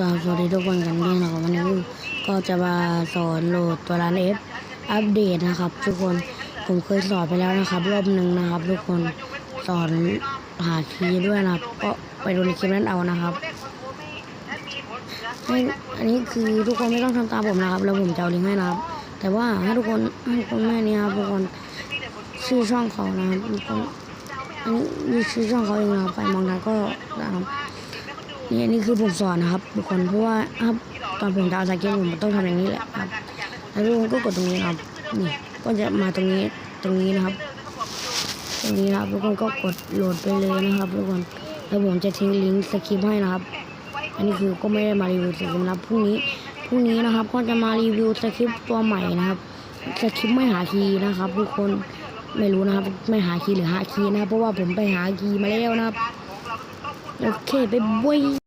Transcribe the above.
ก็สวัสดีทุกคนกันด้วยนะครับวันนี้ก็จะมาสอนโหลดตัวร้านเอฟอัปเดตนะครับ ทุกคนผมเคยสอนไปแล้วนะครับรอบหนึ่งนะครับ ทุกคนสอนหาคีย์ด้วยนะครับ ก็ไปดูในคลิปนั้นเอานะครับให้อันนี้คือทุกคนไม่ต้องทำตามผมนะครับ แล้วผมจะเอาลิงก์ให้นะครับ แต่ว่าถ้าทุกคนให้ทุกคนแม่นี้ครับทุกคนชื่อช่องเขานะครับทุกคนอันนี้นี่ชื่อช่องเขาเองนะครับใครมองทันก็นะครับ นี่นี่คือผมสอนนะครับทุกคนเพราะว่าครับตอนผมจะเอาสเก็ตผมต้องทำอย่างนี้แหละครับแล้วทุกคนก็กดตรงนี้ครับนี่ก็จะมาตรงนี้ตรงนี้นะครับ ตรงนี้ครับทุกคนก็กดโหลดไปเลยนะครับทุกคนแล้วผมจะทิ้งลิงก์สคริปต์ให้นะครับ อันนี้คือก็ไม่ได้มารีวิวสคริปต์นะครับพรุ่งนี้พรุ่งนี้นะครับก็จะมารีวิวสคริปต์ตัวใหม่นะครับสคริปต์ไม่หาคีย์นะครับทุกคนไม่รู้นะครับไม่หาคีย์หรือหาคีย์นะครับเพราะว่าผมไปหาคีย์มาแล้วนะครับโอเคไปบุย